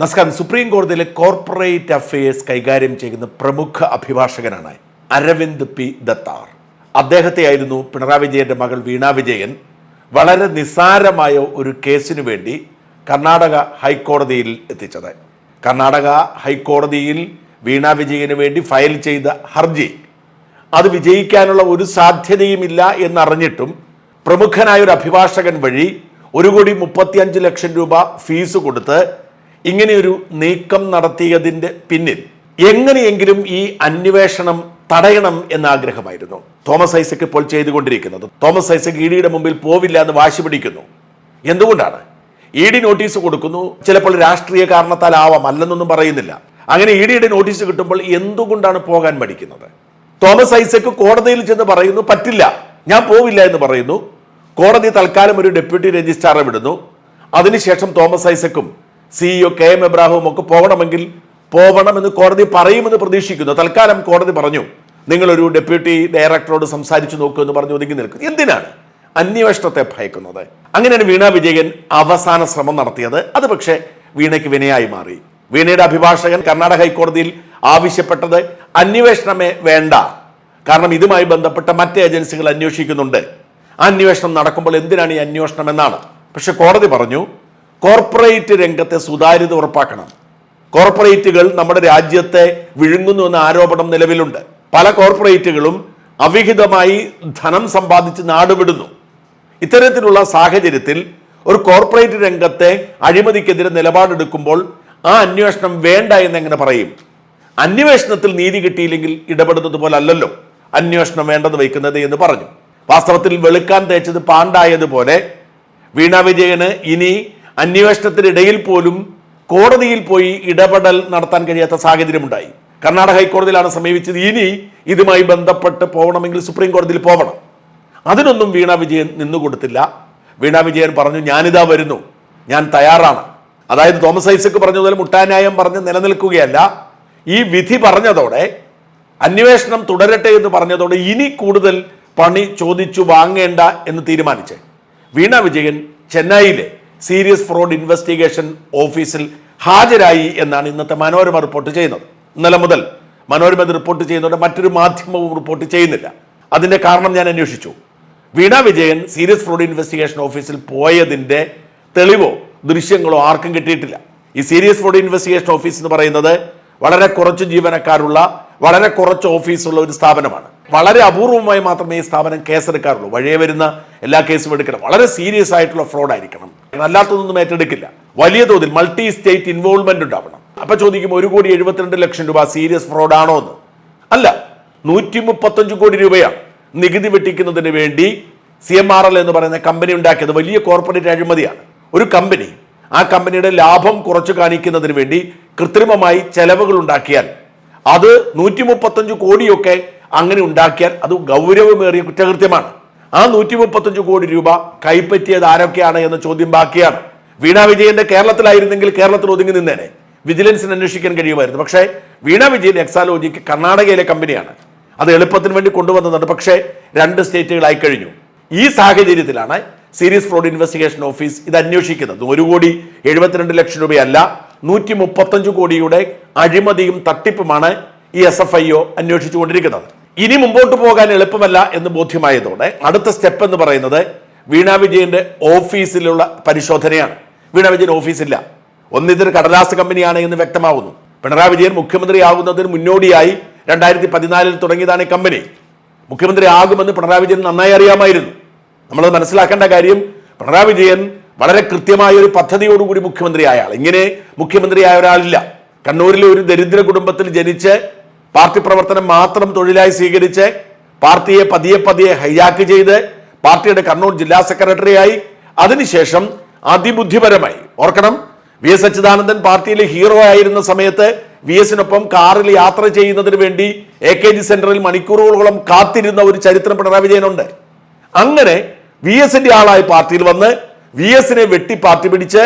നമസ്കാരം. സുപ്രീം കോടതിയിലെ corporate affairs കൈകാര്യം ചെയ്യുന്ന പ്രമുഖ അഭിഭാഷകനാണ് അരവിന്ദ് പി. ദത്താർ. അദ്ദേഹത്തെയായിരുന്നു പിണറായി വിജയന്റെ മകൾ വീണ വിജയൻ വളരെ നിസ്സാരമായ ഒരു കേസിനു വേണ്ടി കർണാടക ഹൈക്കോടതിയിൽ എത്തിച്ചത്. കർണാടക ഹൈക്കോടതിയിൽ വീണ വിജയന് വേണ്ടി ഫയൽ ചെയ്ത ഹർജി. അത് വിജയിക്കാനുള്ള ഒരു സാധ്യതയുമില്ല എന്നറിഞ്ഞിട്ടും പ്രമുഖനായ ഒരു അഭിഭാഷകൻ വഴി ഒരു കോടി മുപ്പത്തിയഞ്ച് ലക്ഷം രൂപ ഫീസ് കൊടുത്ത് ഇങ്ങനെയൊരു നീക്കം നടത്തിയതിന്റെ പിന്നിൽ എങ്ങനെയെങ്കിലും ഈ അന്വേഷണം തടയണം എന്ന ആഗ്രഹമായിരുന്നു തോമസ് ഐസക് ഇപ്പോൾ ചെയ്തുകൊണ്ടിരിക്കുന്നത്. തോമസ് ഐസക് ഇ ഡിയുടെ മുമ്പിൽ പോവില്ല എന്ന് വാശി പിടിക്കുന്നു. എന്തുകൊണ്ടാണ്? ഇ ഡി നോട്ടീസ് കൊടുക്കുന്നു. ചിലപ്പോൾ രാഷ്ട്രീയ കാരണത്താലാവാം അല്ലെന്നൊന്നും പറയുന്നില്ല. അങ്ങനെ ഇ ഡിയുടെ നോട്ടീസ് കിട്ടുമ്പോൾ എന്തുകൊണ്ടാണ് പോകാൻ മടിക്കുന്നത്? തോമസ് ഐസക് കോടതിയിൽ ചെന്ന് പറയുന്നു പറ്റില്ല ഞാൻ പോവില്ല എന്ന് പറയുന്നു. കോടതി തൽക്കാലം ഒരു ഡെപ്യൂട്ടി രജിസ്ട്രാറെ വിടുന്നു. അതിനുശേഷം തോമസ് ഐസക്കും സിഇഒ കെ എം എബ്രാഹിമും ഒക്കെ പോകണമെങ്കിൽ പോകണമെന്ന് കോടതി പറയുമെന്ന് പ്രതീക്ഷിക്കുന്നു. തൽക്കാലം കോടതി പറഞ്ഞു. നിങ്ങളൊരു ഡെപ്യൂട്ടി ഡയറക്ടറോട് സംസാരിച്ചു നോക്കൂ എന്ന് പറഞ്ഞു ഒതുങ്ങി നിൽക്കുന്നു. എന്തിനാണ്? അന്വേഷണത്തെ ഭയക്കുന്നത്. അങ്ങനെയാണ് വീണ വിജയൻ അവസാന ശ്രമം നടത്തിയത്. അത് പക്ഷേ വീണയ്ക്ക് വിനയായി മാറി. വീണയുടെ അഭിഭാഷകൻ കർണാടക ഹൈക്കോടതിയിൽ ആവശ്യപ്പെട്ടത് അന്വേഷണമേ വേണ്ട. കാരണം ഇതുമായി ബന്ധപ്പെട്ട മറ്റ് ഏജൻസികൾ അന്വേഷിക്കുന്നുണ്ട്. ആ അന്വേഷണം നടക്കുമ്പോൾ എന്തിനാണ് ഈ അന്വേഷണം എന്നാണ്. പക്ഷെ കോടതി പറഞ്ഞു കോർപ്പറേറ്റ് രംഗത്തെ സുതാര്യത ഉറപ്പാക്കണം. കോർപ്പറേറ്റുകൾ നമ്മുടെ രാജ്യത്തെ വിഴുങ്ങുന്നു എന്ന ആരോപണം നിലവിലുണ്ട്. പല കോർപ്പറേറ്റുകളും അവിഹിതമായി ധനം സമ്പാദിച്ച് നാടുവിടുന്നു. ഇത്തരത്തിലുള്ള സാഹചര്യത്തിൽ ഒരു കോർപ്പറേറ്റ് രംഗത്തെ അഴിമതിക്കെതിരെ നിലപാടെടുക്കുമ്പോൾ ആ അന്വേഷണം വേണ്ട എന്ന് എങ്ങനെ പറയും? അന്വേഷണത്തിൽ നീതി കിട്ടിയില്ലെങ്കിൽ ഇടപെടുന്നത് പോലെ അല്ലല്ലോ അന്വേഷണം വേണ്ടെന്ന് വയ്ക്കുന്നത് എന്ന് പറഞ്ഞു. വാസ്തവത്തിൽ വെളുക്കാൻ തേച്ചത് പാണ്ടായതുപോലെ വീണ വിജയന് ഇനി അന്വേഷണത്തിനിടയിൽ പോലും കോടതിയിൽ പോയി ഇടപെടൽ നടത്താൻ കഴിയാത്ത സാഹചര്യമുണ്ടായി. കർണാടക ഹൈക്കോടതിയിലാണ് സമീപിച്ചത്. ഇനി ഇതുമായി ബന്ധപ്പെട്ട് പോകണമെങ്കിൽ സുപ്രീം കോടതിയിൽ പോകണം. അതിനൊന്നും വീണ വിജയൻ നിന്നുകൊടുത്തില്ല. വീണ വിജയൻ പറഞ്ഞു ഞാനിതാ വരുന്നു. ഞാൻ തയ്യാറാണ്. അതായത് തോമസ് ഐസക് പറഞ്ഞതുപോലെ മുട്ടാന്യായം പറഞ്ഞ് നിലനിൽക്കുകയല്ല. ഈ വിധി പറഞ്ഞതോടെ അന്വേഷണം തുടരട്ടെ എന്ന് പറഞ്ഞതോടെ ഇനി കൂടുതൽ പണി ചോദിച്ചു വാങ്ങേണ്ട എന്ന് തീരുമാനിച്ച്. വീണ വിജയൻ ചെന്നൈയിലെ സീരിയസ് ഫ്രോഡ് ഇൻവെസ്റ്റിഗേഷൻ ഓഫീസിൽ ഹാജരായി എന്നാണ് ഇന്നത്തെ മനോരമ റിപ്പോർട്ട് ചെയ്യുന്നത്. ഇന്നലെ മുതൽ മനോരമ ഇത് റിപ്പോർട്ട് ചെയ്യുന്നതോടെ മറ്റൊരു മാധ്യമവും റിപ്പോർട്ട് ചെയ്യുന്നില്ല. അതിന്റെ കാരണം ഞാൻ അന്വേഷിച്ചു. Veena Vijayan serious fraud investigation ഓഫീസിൽ പോയതിന്റെ തെളിവോ ദൃശ്യങ്ങളോ ആർക്കും കിട്ടിയിട്ടില്ല. ഈ സീരിയസ് ഫ്രോഡ് ഇൻവെസ്റ്റിഗേഷൻ ഓഫീസ് എന്ന് പറയുന്നത് വളരെ കുറച്ച് ജീവനക്കാരുള്ള വളരെ കുറച്ച് ഓഫീസുള്ള ഒരു സ്ഥാപനമാണ്. വളരെ അപൂർവമായി മാത്രമേ ഈ സ്ഥാപനം കേസെടുക്കാറുള്ളൂ വഴിയെ വരുന്ന എല്ലാ കേസും എടുക്കണം. വളരെ സീരിയസ് ആയിട്ടുള്ള ഫ്രോഡ് ആയിരിക്കണം. അല്ലാത്തതൊന്നും ഏറ്റെടുക്കില്ല. വലിയ തോതിൽ മൾട്ടി സ്റ്റേറ്റ് ഇൻവോൾവ്മെന്റ് ഉണ്ടാവണം. അപ്പൊ ചോദിക്കും ഒരു കോടി എഴുപത്തിരണ്ട് ലക്ഷം രൂപ സീരിയസ് ഫ്രോഡ് ആണോ എന്ന്? അല്ല. നൂറ്റി മുപ്പത്തഞ്ച് കോടി രൂപയാണ് നികുതി വെട്ടിക്കുന്നതിന് വേണ്ടി സി എം ആർ എൽ എന്ന് പറയുന്ന കമ്പനി ഉണ്ടാക്കിയത്. വലിയ കോർപ്പറേറ്റ് അഴിമതിയാണ്. ഒരു കമ്പനി ആ കമ്പനിയുടെ ലാഭം കുറച്ചു കാണിക്കുന്നതിന് വേണ്ടി കൃത്രിമമായി ചെലവുകൾ ഉണ്ടാക്കിയാൽ അത് നൂറ്റി മുപ്പത്തഞ്ച് കോടിയൊക്കെ അങ്ങനെ ഉണ്ടാക്കിയാൽ അത് ഗൗരവമേറിയ കുറ്റകൃത്യമാണ്. ആ നൂറ്റി മുപ്പത്തഞ്ച് കോടി രൂപ കൈപ്പറ്റിയത് ആരൊക്കെയാണ് എന്ന ചോദ്യം ബാക്കിയാണ്. വീണ വിജയന്റെ കേരളത്തിലായിരുന്നെങ്കിൽ കേരളത്തിൽ ഒതുങ്ങി നിന്നേനെ. വിജിലൻസിന് അന്വേഷിക്കാൻ കഴിയുമായിരുന്നു. പക്ഷേ വീണ വിജയൻ എക്സാലോജിക്ക് കർണാടകയിലെ കമ്പനിയാണ്. അത് എളുപ്പത്തിന് വേണ്ടി കൊണ്ടുവന്നതാണ്. പക്ഷേ രണ്ട് സ്റ്റേറ്റുകളായി കഴിഞ്ഞു. ഈ സാഹചര്യത്തിലാണ് സീരിയസ് ഫ്രോഡ് ഇൻവെസ്റ്റിഗേഷൻ ഓഫീസ് ഇത് അന്വേഷിക്കുന്നത്. ഒരു കോടി എഴുപത്തിരണ്ട് ലക്ഷം രൂപയല്ല നൂറ്റി മുപ്പത്തഞ്ച് കോടിയുടെ അഴിമതിയും തട്ടിപ്പുമാണ് ഈ എസ് എഫ് ഐ ഒ അന്വേഷിച്ചുകൊണ്ടിരിക്കുന്നത്. ഇനി മുമ്പോട്ട് പോകാൻ എളുപ്പമല്ല എന്ന് ബോധ്യമായതോടെ അടുത്ത സ്റ്റെപ്പ് എന്ന് പറയുന്നത് വീണ വിജയന്റെ ഓഫീസിലുള്ള പരിശോധനയാണ്. വീണ വിജയൻ ഓഫീസില്ല. ഒന്നിതൊരു കടലാസ് കമ്പനിയാണ് എന്ന് വ്യക്തമാവുന്നു. പിണറായി വിജയൻ മുഖ്യമന്ത്രിയാകുന്നതിന് മുന്നോടിയായി രണ്ടായിരത്തി പതിനാലിൽ തുടങ്ങിയതാണ് ഈ കമ്പനി. മുഖ്യമന്ത്രി ആകുമെന്ന് പിണറായി വിജയൻ നന്നായി അറിയാമായിരുന്നു. നമ്മൾ മനസ്സിലാക്കേണ്ട കാര്യം പിണറായി വിജയൻ വളരെ കൃത്യമായ ഒരു പദ്ധതിയോടുകൂടി മുഖ്യമന്ത്രിയായ ആൾ ഇങ്ങനെ മുഖ്യമന്ത്രിയായ ഒരാളില്ല. കണ്ണൂരിലെ ഒരു ദരിദ്ര കുടുംബത്തിൽ ജനിച്ച് പാർട്ടി പ്രവർത്തനം മാത്രം തൊഴിലായി സ്വീകരിച്ച് പാർട്ടിയെ പതിയെ പതിയെ ഹൈജാക്ക് ചെയ്ത് പാർട്ടിയുടെ കണ്ണൂർ ജില്ലാ സെക്രട്ടറിയായി. അതിനുശേഷം അതിബുദ്ധിപരമായി. ഓർക്കണം വി എസ് അച്യുതാനന്ദൻ പാർട്ടിയിലെ ഹീറോ ആയിരുന്ന സമയത്ത് വി എസിനൊപ്പം കാറിൽ യാത്ര ചെയ്യുന്നതിന് വേണ്ടി എ കെ ജി സെന്ററിൽ മണിക്കൂറുകളോളം കാത്തിരുന്ന ഒരു ചരിത്രം പിണറായി വിജയനുണ്ട്. അങ്ങനെ വി എസിന്റെ ആളായി പാർട്ടിയിൽ വന്ന് വി എസിനെ വെട്ടി പാർട്ടി പിടിച്ച്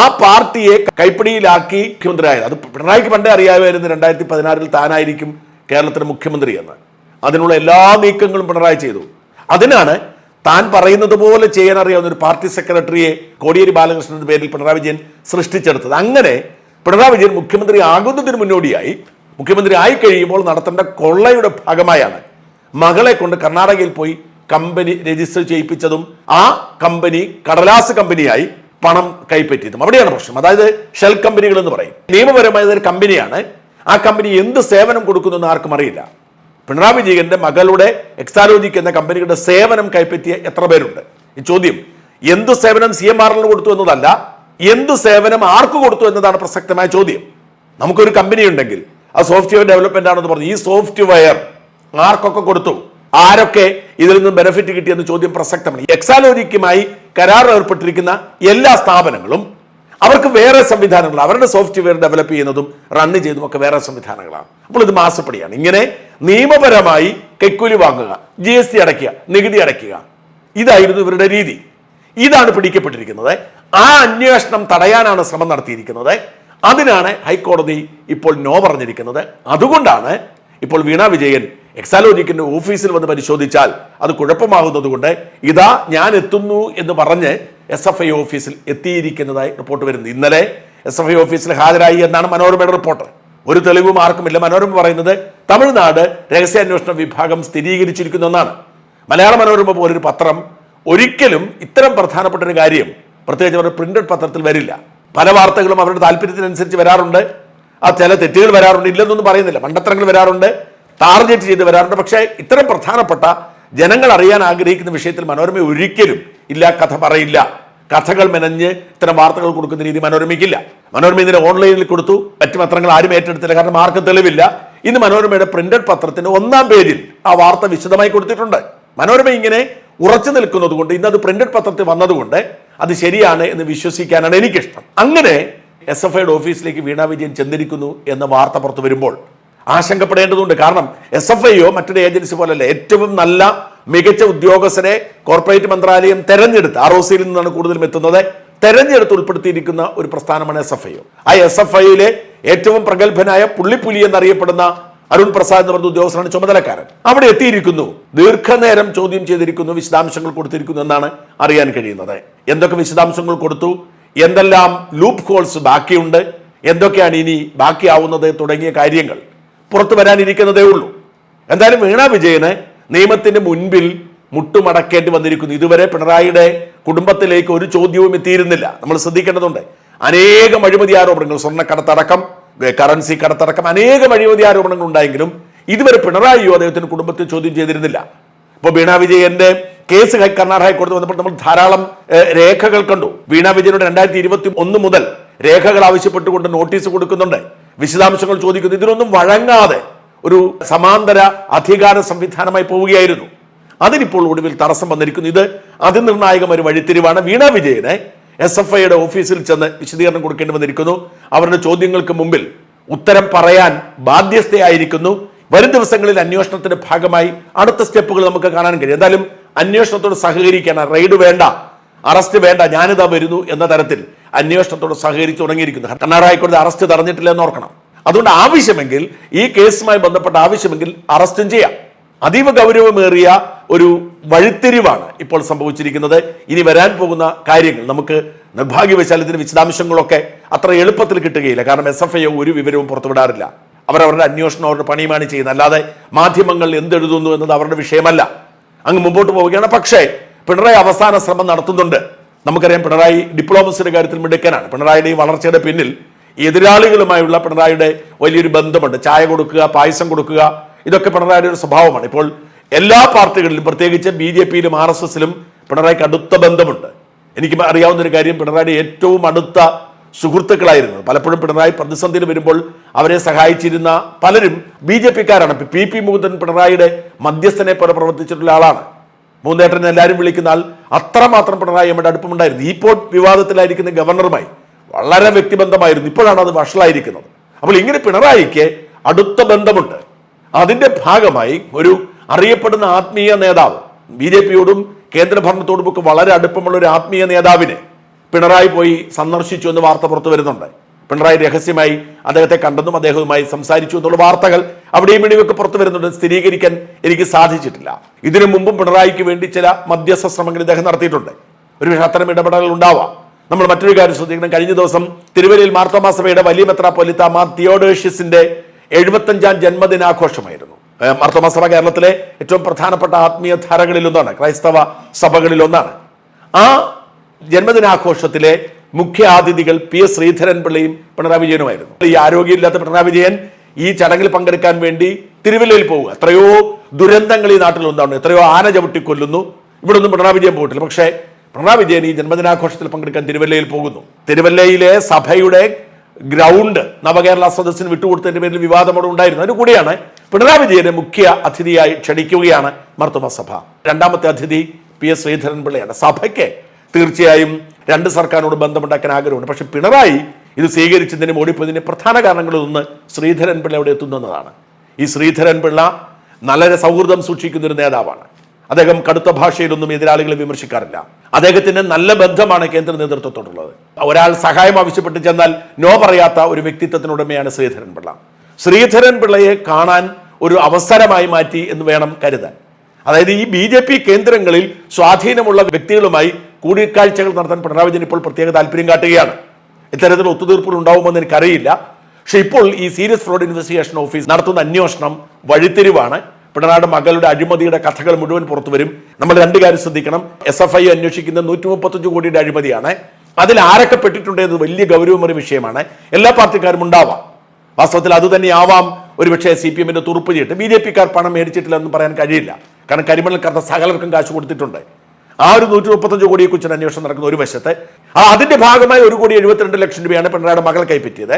ആ പാർട്ടിയെ കൈപ്പിടിയിലാക്കി മുഖ്യമന്ത്രിയായത്. അത് പിണറായിക്ക് പണ്ടേ അറിയാമായിരുന്നു രണ്ടായിരത്തി പതിനാറിൽ താനായിരിക്കും കേരളത്തിന് മുഖ്യമന്ത്രി എന്ന്. അതിനുള്ള എല്ലാ നീക്കങ്ങളും പിണറായി ചെയ്തു. അതിനാണ് താൻ പറയുന്നത് പോലെ ചെയ്യാൻ അറിയാവുന്ന ഒരു പാർട്ടി സെക്രട്ടറിയെ കോടിയേരി ബാലകൃഷ്ണന്റെ പേരിൽ പിണറായി വിജയൻ സൃഷ്ടിച്ചെടുത്തത്. അങ്ങനെ പിണറായി വിജയൻ മുഖ്യമന്ത്രി ആകുന്നതിന് മുന്നോടിയായി മുഖ്യമന്ത്രി ആയി കഴിയുമ്പോൾ നടത്തേണ്ട കൊള്ളയുടെ ഭാഗമായാണ് മകളെ കൊണ്ട് കർണാടകയിൽ പോയി കമ്പനി രജിസ്റ്റർ ചെയ്യിപ്പിച്ചതും ആ കമ്പനി കടലാസ് കമ്പനിയായി പണം കൈപ്പറ്റിയതും. അവിടെയാണ് പ്രശ്നം. അതായത് ഷെൽ കമ്പനികൾ എന്ന് പറയും. നിയമപരമായ ഒരു കമ്പനിയാണ് ആ കമ്പനി എന്ത് സേവനം കൊടുക്കുന്നു എന്ന് ആർക്കും അറിയില്ല. പിണറായി വിജയന്റെ മകളുടെ എക്സാലോജിക് എന്ന കമ്പനികളുടെ സേവനം കൈപ്പറ്റിയ എത്ര പേരുണ്ട്? ഈ ചോദ്യം എന്ത് സേവനം സി എം ആറിന് കൊടുത്തു എന്നതല്ല എന്ത് സേവനം ആർക്ക് കൊടുത്തു എന്നതാണ് പ്രസക്തമായ ചോദ്യം. നമുക്കൊരു കമ്പനി ഉണ്ടെങ്കിൽ ആ സോഫ്റ്റ്വെയർ ഡെവലപ്മെന്റ് ആണെന്ന് പറഞ്ഞു ഈ സോഫ്റ്റ്വെയർ ആർക്കൊക്കെ കൊടുത്തു? ആരൊക്കെ ഇതിൽ നിന്ന് ബെനിഫിറ്റ് കിട്ടിയെന്ന് ചോദ്യം പ്രസക്തമാണ്. എക്സാലോജിക്കുമായി കരാർ ഏർപ്പെട്ടിരിക്കുന്ന എല്ലാ സ്ഥാപനങ്ങളും അവർക്ക് വേറെ സംവിധാനങ്ങൾ അവരുടെ സോഫ്റ്റ്വെയർ ഡെവലപ്പ് ചെയ്യുന്നതും റണ്ണ് ചെയ്തും ഒക്കെ വേറെ സംവിധാനങ്ങളാണ്. അപ്പോൾ ഇത് മാസപ്പടിയാണ്. ഇങ്ങനെ നിയമപരമായി കൈക്കൂലി വാങ്ങുക ജി എസ് ടി അടയ്ക്കുക നികുതി അടയ്ക്കുക ഇതായിരുന്നു ഇവരുടെ രീതി. ഇതാണ് പിടിക്കപ്പെട്ടിരിക്കുന്നത്. ആ അന്വേഷണം തടയാനാണ് ശ്രമം നടത്തിയിരിക്കുന്നത്. അതിനാണ് ഹൈക്കോടതി ഇപ്പോൾ നോ പറഞ്ഞിരിക്കുന്നത്. അതുകൊണ്ടാണ് ഇപ്പോൾ വീണ വിജയൻ എക്സാലോജിക്കിന്റെ ഓഫീസിൽ വന്ന് പരിശോധിച്ചാൽ അത് കുഴപ്പമാകുന്നത് കൊണ്ട് ഇതാ ഞാൻ എത്തുന്നു എന്ന് പറഞ്ഞ് എസ് എഫ് ഐ ഓഫീസിൽ എത്തിയിരിക്കുന്നതായി റിപ്പോർട്ട് വരുന്നത് ഇന്നലെ എസ് എഫ് ഐ ഓഫീസിൽ ഹാജരായി എന്നാണ് മനോരമയുടെ റിപ്പോർട്ട് ഒരു തെളിവും ആർക്കുമില്ല മനോരമ പറയുന്നത് തമിഴ്നാട് രഹസ്യാന്വേഷണ വിഭാഗം സ്ഥിരീകരിച്ചിരിക്കുന്നു എന്നാണ് മലയാള മനോരമ പോലൊരു പത്രം ഒരിക്കലും ഇത്തരം പ്രധാനപ്പെട്ട ഒരു കാര്യം പ്രത്യേകിച്ച് അവരുടെ പ്രിന്റഡ് പത്രത്തിൽ വരില്ല. പല വാർത്തകളും അവരുടെ താല്പര്യത്തിനനുസരിച്ച് വരാറുണ്ട്. ആ ചില തെറ്റുകൾ വരാറുണ്ട്. ഇല്ലെന്നൊന്നും പറയുന്നില്ല. മണ്ടത്തരങ്ങൾ വരാറുണ്ട്. ടാർഗറ്റ് ചെയ്ത് വരാറുണ്ട്. പക്ഷേ ഇത്തരം പ്രധാനപ്പെട്ട ജനങ്ങൾ അറിയാൻ ആഗ്രഹിക്കുന്ന വിഷയത്തിൽ മനോരമ ഒരിക്കലും ഇല്ല കഥ പറയില്ല. കഥകൾ മെനഞ്ഞ് ഇത്തരം വാർത്തകൾ കൊടുക്കുന്ന രീതി മനോരമയ്ക്കില്ല. മനോരമ ഇതിനെ ഓൺലൈനിൽ കൊടുത്തു. മറ്റു പത്രങ്ങൾ ആരും ഏറ്റെടുത്തില്ല. കാരണം ആർക്കും തെളിവില്ല. ഇന്ന് മനോരമയുടെ പ്രിന്റഡ് പത്രത്തിന്റെ ഒന്നാം പേജിൽ ആ വാർത്ത വിശദമായി കൊടുത്തിട്ടുണ്ട്. മനോരമ ഇങ്ങനെ ഉറച്ചു നിൽക്കുന്നത് കൊണ്ട് ഇന്ന് അത് പ്രിന്റഡ് പത്രത്തിൽ വന്നതുകൊണ്ട് അത് ശരിയാണ് എന്ന് വിശ്വസിക്കാനാണ് എനിക്കിഷ്ടം. അങ്ങനെ എസ് എഫ് ഐയുടെ ഓഫീസിലേക്ക് വീണ വിജയൻ ചെന്നിരിക്കുന്നു എന്ന വാർത്ത പുറത്തു വരുമ്പോൾ ആശങ്കപ്പെടേണ്ടതുണ്ട്. കാരണം എസ് എഫ് ഐയോ മറ്റൊരു ഏജൻസി പോലല്ല ഏറ്റവും നല്ല മികച്ച ഉദ്യോഗസ്ഥരെ കോർപ്പറേറ്റ് മന്ത്രാലയം തെരഞ്ഞെടുത്ത് ആർ ഒ സിയിൽ നിന്നാണ് കൂടുതലും എത്തുന്നത്. തെരഞ്ഞെടുത്ത് ഉൾപ്പെടുത്തിയിരിക്കുന്ന ഒരു പ്രസ്ഥാനമാണ് എസ് എഫ് ഐ ആ എസ് എഫ് ഐയിലെ ഏറ്റവും പ്രഗത്ഭനായ പുള്ളിപ്പുലി എന്നറിയപ്പെടുന്ന അരുൺ പ്രസാദ് എന്ന് പറഞ്ഞ ഉദ്യോഗസ്ഥനാണ് ചുമതലക്കാരൻ. അവിടെ എത്തിയിരിക്കുന്നു. ദീർഘനേരം ചോദ്യം ചെയ്തിരിക്കുന്നു വിശദാംശങ്ങൾ കൊടുത്തിരിക്കുന്നു എന്നാണ് അറിയാൻ കഴിയുന്നത്. എന്തൊക്കെ വിശദാംശങ്ങൾ കൊടുത്തു? എന്തെല്ലാം ലൂപ്പ് ഹോൾസ് ബാക്കിയുണ്ട്? എന്തൊക്കെയാണ് ഇനി ബാക്കിയാവുന്നത്? തുടങ്ങിയ കാര്യങ്ങൾ. പുറത്തു വരാനിരിക്കുന്നതേ ഉള്ളൂ. എന്തായാലും വീണ വിജയന് നിയമത്തിന്റെ മുൻപിൽ മുട്ടുമടക്കേണ്ടി വന്നിരിക്കുന്നു. ഇതുവരെ പിണറായിയുടെ കുടുംബത്തിലേക്ക് ഒരു ചോദ്യവും എത്തിയിരുന്നില്ല. നമ്മൾ ശ്രദ്ധിക്കേണ്ടതുണ്ട്. അനേകം അഴിമതി ആരോപണങ്ങൾ സ്വർണക്കടത്തടക്കം കറൻസി കടത്തടക്കം അനേകം അഴിമതി ആരോപണങ്ങൾ ഉണ്ടായെങ്കിലും ഇതുവരെ പിണറായിയോ അദ്ദേഹത്തിന്റെ കുടുംബത്തിൽ ചോദ്യം ചെയ്തിരുന്നില്ല. ഇപ്പോൾ വീണ വിജയന്റെ കേസ് കർണാടക ഹൈക്കോടതി വന്നപ്പോൾ നമ്മൾ ധാരാളം രേഖകൾ കണ്ടു. വീണ വിജയനോട് രണ്ടായിരത്തി ഇരുപത്തി ഒന്ന് മുതൽ രേഖകൾ ആവശ്യപ്പെട്ടുകൊണ്ട് നോട്ടീസ് കൊടുക്കുന്നുണ്ട്. വിശദാംശങ്ങൾ ചോദിക്കുന്നു. ഇതിനൊന്നും വഴങ്ങാതെ ഒരു സമാന്തര അധികാര സംവിധാനമായി പോവുകയായിരുന്നു. അതിനിപ്പോൾ ഒടുവിൽ തടസ്സം വന്നിരിക്കുന്നു. ഇത് അതിനിർണായകം ഒരു വഴിത്തിരിവാണ്. വീണ വിജയനെ എസ് എഫ് ഐയുടെ ഓഫീസിൽ ചെന്ന് വിശദീകരണം കൊടുക്കേണ്ടി വന്നിരിക്കുന്നു. അവരുടെ ചോദ്യങ്ങൾക്ക് മുമ്പിൽ ഉത്തരം പറയാൻ ബാധ്യസ്ഥയായിരിക്കുന്നു. വരും ദിവസങ്ങളിൽ അന്വേഷണത്തിന്റെ ഭാഗമായി അടുത്ത സ്റ്റെപ്പുകൾ നമുക്ക് കാണാൻ കഴിയും. എന്തായാലും അന്വേഷണത്തോട് സഹകരിക്കണം റെയ്ഡ് വേണ്ട. അറസ്റ്റ് വേണ്ട ഞാനിതാ വരുന്നു എന്ന തരത്തിൽ അന്വേഷണത്തോട് സഹകരിച്ചു തുടങ്ങിയിരിക്കുന്നു. കർണാടക ഹൈക്കോടതി അറസ്റ്റ് തടഞ്ഞിട്ടില്ല എന്ന് ഓർക്കണം. അതുകൊണ്ട് ആവശ്യമെങ്കിൽ ഈ കേസുമായി ബന്ധപ്പെട്ട ആവശ്യമെങ്കിൽ അറസ്റ്റും ചെയ്യാം. അതീവ ഗൗരവമേറിയ ഒരു വഴിത്തിരിവാണ് ഇപ്പോൾ സംഭവിച്ചിരിക്കുന്നത്. ഇനി വരാൻ പോകുന്ന കാര്യങ്ങൾ നമുക്ക് നിർഭാഗ്യവശാൽ ഇതിന് വിശദാംശങ്ങളൊക്കെ അത്ര എളുപ്പത്തിൽ കിട്ടുകയില്ല. കാരണം എസ് എഫ് ഐ ഒരു വിവരവും പുറത്തുവിടാറില്ല. അവരവരുടെ അന്വേഷണം അവരുടെ പണിയുമാണ് ചെയ്യുന്നത്. അല്ലാതെ മാധ്യമങ്ങൾ എന്തെഴുതുന്നു എന്നത് അവരുടെ വിഷയമല്ല. അങ്ങ് മുമ്പോട്ട് പോവുകയാണ്. പക്ഷേ പിണറായി അവസാന ശ്രമം നടത്തുന്നുണ്ട്. നമുക്കറിയാം പിണറായി ഡിപ്ലോമസിയുടെ കാര്യത്തിൽ മിടുക്കനാണ്. പിണറായിയുടെ വളർച്ചയുടെ പിന്നിൽ എതിരാളികളുമായുള്ള പിണറായിയുടെ വലിയൊരു ബന്ധമുണ്ട്. ചായ കൊടുക്കുക പായസം കൊടുക്കുക ഇതൊക്കെ പിണറായിയുടെ ഒരു സ്വഭാവമാണ്. ഇപ്പോൾ എല്ലാ പാർട്ടികളിലും പ്രത്യേകിച്ച് ബി ജെ പിയിലും ആർ എസ് എസിലും പിണറായിക്ക് അടുത്ത ബന്ധമുണ്ട്. എനിക്ക് അറിയാവുന്ന ഒരു കാര്യം പിണറായിയുടെ ഏറ്റവും അടുത്ത സുഹൃത്തുക്കളായിരുന്നു. പലപ്പോഴും പിണറായി പ്രതിസന്ധിയിൽ വരുമ്പോൾ അവരെ സഹായിച്ചിരുന്ന പലരും ബി ജെ പിക്കാരാണ്. പി പി മുകുന്ദൻ പിണറായിയുടെ മധ്യസ്ഥനെ പോലെ പ്രവർത്തിച്ചിട്ടുള്ള ആളാണ്. മൂന്നേട്ടൻ എല്ലാവരും വിളിക്കുന്ന ആൾ അത്രമാത്രം പിണറായി അമ്മയുടെ അടുപ്പമുണ്ടായിരുന്നു. ഇപ്പോൾ വിവാദത്തിലായിരിക്കുന്ന ഗവർണറുമായി വളരെ വ്യക്തിബന്ധമായിരുന്നു. ഇപ്പോഴാണ് അത് വഷളായിരിക്കുന്നത്. അപ്പോൾ ഇങ്ങനെ പിണറായിക്ക് അടുത്ത ബന്ധമുണ്ട്. അതിന്റെ ഭാഗമായി ഒരു അറിയപ്പെടുന്ന ആത്മീയ നേതാവ് ബി ജെ പിയോടും കേന്ദ്രഭരണത്തോടും വളരെ അടുപ്പമുള്ള ഒരു ആത്മീയ നേതാവിനെ പിണറായി പോയി സന്ദർശിച്ചു എന്ന് വാർത്ത പുറത്തു വരുന്നുണ്ട്. പിണറായി രഹസ്യമായി അദ്ദേഹത്തെ കണ്ടെന്നും അദ്ദേഹവുമായി സംസാരിച്ചു എന്നുള്ള വാർത്തകൾ അവിടെയും ഇവിടെയൊക്കെ പുറത്തു വരുന്നുണ്ട്. സ്ഥിരീകരിക്കാൻ എനിക്ക് സാധിച്ചിട്ടില്ല. ഇതിനു മുമ്പും പിണറായിക്ക് വേണ്ടി ചില മധ്യസ്ഥ ശ്രമങ്ങൾ ഇദ്ദേഹം നടത്തിയിട്ടുണ്ട്. ഒരു അത്തരം ഇടപെടലുകൾ ഉണ്ടാവാം. നമ്മൾ മറ്റൊരു കാര്യം ശ്രദ്ധിക്കണം. കഴിഞ്ഞ ദിവസം തിരുവല്ലയിൽ മാർത്തോമാ സഭയുടെ വലിയ മെത്രാപ്പൊലിത്ത മാർ തിയോഡേഷ്യസിന്റെ എഴുപത്തഞ്ചാം ജന്മദിനാഘോഷമായിരുന്നു. മാർത്തോമാസഭ മാർത്തോമാ സഭ കേരളത്തിലെ ഏറ്റവും പ്രധാനപ്പെട്ട ആത്മീയ ധാരകളിലൊന്നാണ് ക്രൈസ്തവ സഭകളിലൊന്നാണ് ആ ജന്മദിനാഘോഷത്തിലെ മുഖ്യ അതിഥികൾ പി എസ് ശ്രീധരൻപിള്ളയും പിണറായി വിജയനുമായിരുന്നു. ഈ ആരോഗ്യമില്ലാത്ത പിണറായി വിജയൻ ഈ ചടങ്ങിൽ പങ്കെടുക്കാൻ വേണ്ടി തിരുവല്ലയിൽ പോവുക. എത്രയോ ദുരന്തങ്ങൾ ഈ നാട്ടിൽ ഉണ്ടാവുന്നു എത്രയോ ആന ചവിട്ടി കൊല്ലുന്നു ഇവിടെ ഒന്നും പിണറായി വിജയൻ പോയിട്ടില്ല. പക്ഷേ പിണറായി വിജയൻ ഈ ജന്മദിനാഘോഷത്തിൽ പങ്കെടുക്കാൻ തിരുവല്ലയിൽ പോകുന്നു. തിരുവല്ലയിലെ സഭയുടെ ഗ്രൗണ്ട് നവകേരള സദസ്സിന് വിട്ടുകൊടുത്തതിന്റെ പേരിൽ വിവാദം അവിടെ ഉണ്ടായിരുന്നു. അതിന് കൂടിയാണ് പിണറായി വിജയനെ മുഖ്യ അതിഥിയായി ക്ഷണിക്കുകയാണ് മർത്തുമസഭ രണ്ടാമത്തെ അതിഥി പി എസ് ശ്രീധരൻപിള്ളയാണ്. സഭയ്ക്ക് തീർച്ചയായും രണ്ട് സർക്കാരിനോട് ബന്ധമുണ്ടാക്കാൻ ആഗ്രഹമുണ്ട്. പക്ഷെ പിണറായി ഇത് സ്വീകരിച്ചതിനും ഓടിപ്പോയതിന്റെ പ്രധാന കാരണങ്ങളിൽ ഒന്ന് ശ്രീധരൻ പിള്ള അവിടെ എത്തുന്നതാണ് ഈ ശ്രീധരൻ പിള്ള നല്ല സൗഹൃദം സൂക്ഷിക്കുന്ന ഒരു നേതാവാണ്. അദ്ദേഹം കടുത്ത ഭാഷയിലൊന്നും എതിരാളികളെ വിമർശിക്കാറില്ല. അദ്ദേഹത്തിന് നല്ല ബന്ധമാണ് കേന്ദ്ര നേതൃത്വത്തോടുള്ളത്. ഒരാൾ സഹായം ആവശ്യപ്പെട്ട് ചെന്നാൽ നോ പറയാത്ത ഒരു വ്യക്തിത്വത്തിനുടമയാണ് ശ്രീധരൻ പിള്ള. ശ്രീധരൻ പിള്ളയെ കാണാൻ ഒരു അവസരമായി മാറ്റി എന്ന് വേണം കരുതാൻ. അതായത് ഈ ബി ജെ പി കേന്ദ്രങ്ങളിൽ സ്വാധീനമുള്ള വ്യക്തികളുമായി കൂടിക്കാഴ്ചകൾ നടത്താൻ പിണറായി വിജയൻ ഇപ്പോൾ പ്രത്യേക താല്പര്യം കാട്ടുകയാണ്. ഇത്തരത്തിൽ ഒത്തുതീർപ്പുകൾ ഉണ്ടാവുമെന്ന് എനിക്കറിയില്ല. പക്ഷെ ഇപ്പോൾ ഈ സീരിയസ് ഫ്രോഡ് ഇൻവെസ്റ്റിഗേഷൻ ഓഫീസ് നടത്തുന്ന അന്വേഷണം വഴിത്തിരിവാണ്. പിണറായിയുടെ മകളുടെ അഴിമതിയുടെ കഥകൾ മുഴുവൻ പുറത്തു വരും. നമ്മൾ രണ്ട് കാര്യം ശ്രദ്ധിക്കണം. എസ് എഫ് ഐ അന്വേഷിക്കുന്ന നൂറ്റി മുപ്പത്തഞ്ച് കോടിയുടെ അഴിമതിയാണ്. അതിൽ ആരൊക്കെ പെട്ടിട്ടുണ്ട് എന്നത് വലിയ ഗൗരവമേറിയ വിഷയമാണ്. എല്ലാ പാർട്ടിക്കാരും ഉണ്ടാവാം. വാസ്തവത്തിൽ അത് തന്നെയാവാം ഒരുപക്ഷെ സി പി എമ്മിന്റെ തുറുപ്പ് ചെയ്തിട്ട് ബി ജെ പിക്കാർ പണം മേടിച്ചിട്ടില്ല എന്ന് പറയാൻ കഴിയില്ല. കാരണം കരിമണൽ കറുത്ത സകലർക്കും കാശ് കൊടുത്തിട്ടുണ്ട്. ആ ഒരു നൂറ്റി മുപ്പത്തഞ്ച് കോടിയെ കുറിച്ച് അന്വേഷണം നടക്കുന്ന ഒരു വശത്ത്. ആ അതിന്റെ ഭാഗമായി ഒരു കോടി എഴുപത്തിരണ്ട് ലക്ഷം രൂപയാണ് പിണറായുടെ മകൾ കൈപ്പറ്റിയത്.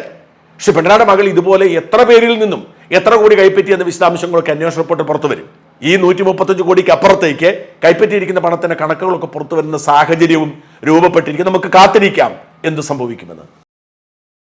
പക്ഷെ പിണറായുടെ മകൾ ഇതുപോലെ എത്ര പേരിൽ നിന്നും എത്ര കോടി കൈപ്പറ്റി എന്ന വിശദാംശങ്ങളൊക്കെ അന്വേഷണ റിപ്പോർട്ട് പുറത്തു വരും. ഈ നൂറ്റി മുപ്പത്തഞ്ച് കോടിക്ക് അപ്പുറത്തേക്ക് കൈപ്പറ്റിയിരിക്കുന്ന പണത്തിന്റെ കണക്കുകളൊക്കെ പുറത്തു വരുന്ന സാഹചര്യവും രൂപപ്പെട്ടിരിക്കും നമുക്ക് കാത്തിരിക്കാം എന്ത് സംഭവിക്കുമെന്ന്.